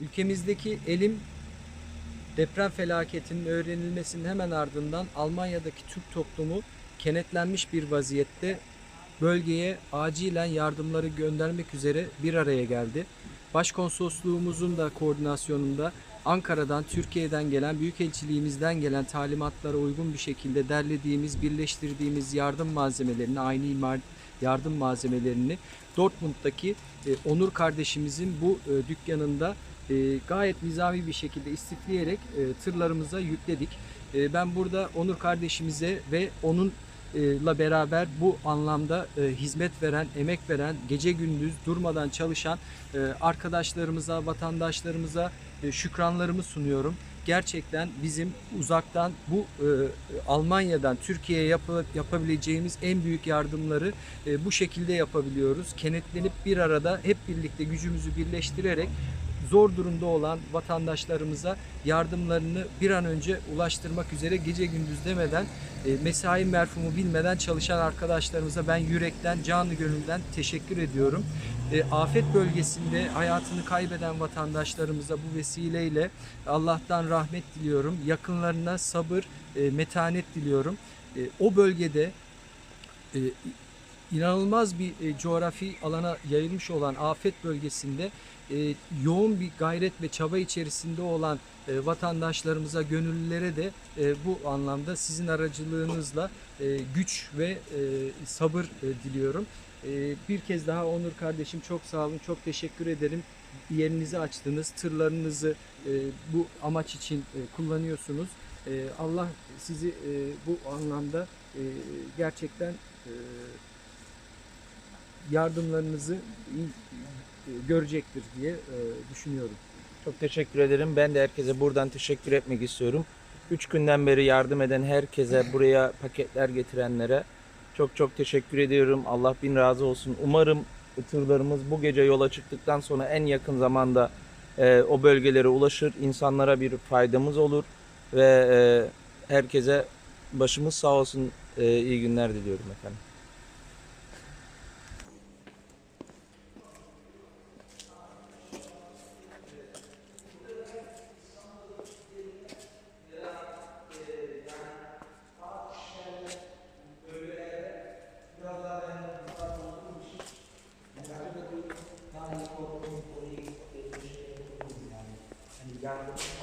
Ülkemizdeki elim deprem felaketinin öğrenilmesinin hemen ardından Almanya'daki Türk toplumu kenetlenmiş bir vaziyette bölgeye acilen yardımları göndermek üzere bir araya geldi. Başkonsolosluğumuzun da koordinasyonunda Ankara'dan, Türkiye'den gelen, Büyükelçiliğimizden gelen talimatlara uygun bir şekilde derlediğimiz, birleştirdiğimiz yardım malzemelerini, aynı imar yardım malzemelerini Dortmund'daki e, Onur kardeşimizin bu e, dükkanında e, gayet nizami bir şekilde istifleyerek e, tırlarımıza yükledik. E, ben burada Onur kardeşimize ve onun e, la beraber bu anlamda e, hizmet veren, emek veren, gece gündüz durmadan çalışan e, arkadaşlarımıza, vatandaşlarımıza e, şükranlarımı sunuyorum. Gerçekten bizim uzaktan bu e, Almanya'dan Türkiye'ye yapı- yapabileceğimiz en büyük yardımları e, bu şekilde yapabiliyoruz. Kenetlenip bir arada hep birlikte gücümüzü birleştirerek zor durumda olan vatandaşlarımıza yardımlarını bir an önce ulaştırmak üzere gece gündüz demeden e, mesai merfumu bilmeden çalışan arkadaşlarımıza ben yürekten, canı gönülden teşekkür ediyorum. E, afet bölgesinde hayatını kaybeden vatandaşlarımıza bu vesileyle Allah'tan rahmet diliyorum. Yakınlarına sabır, e, metanet diliyorum. E, o bölgede e, inanılmaz bir e, coğrafi alana yayılmış olan afet bölgesinde e, yoğun bir gayret ve çaba içerisinde olan e, vatandaşlarımıza, gönüllülere de e, bu anlamda sizin aracılığınızla e, güç ve e, sabır e, diliyorum. E, bir kez daha Onur kardeşim çok sağ olun, çok teşekkür ederim. Yerinizi açtınız, tırlarınızı e, bu amaç için e, kullanıyorsunuz. E, Allah sizi bu anlamda gerçekten yardımlarınızı görecektir diye düşünüyorum. Çok teşekkür ederim. Ben de herkese buradan teşekkür etmek istiyorum. Üç günden beri yardım eden herkese, buraya paketler getirenlere çok çok teşekkür ediyorum. Allah bin razı olsun. Umarım tırlarımız bu gece yola çıktıktan sonra en yakın zamanda e, o bölgelere ulaşır. insanlara bir faydamız olur ve e, herkese başımız sağ olsun. E, iyi günler diliyorum efendim. Exactly.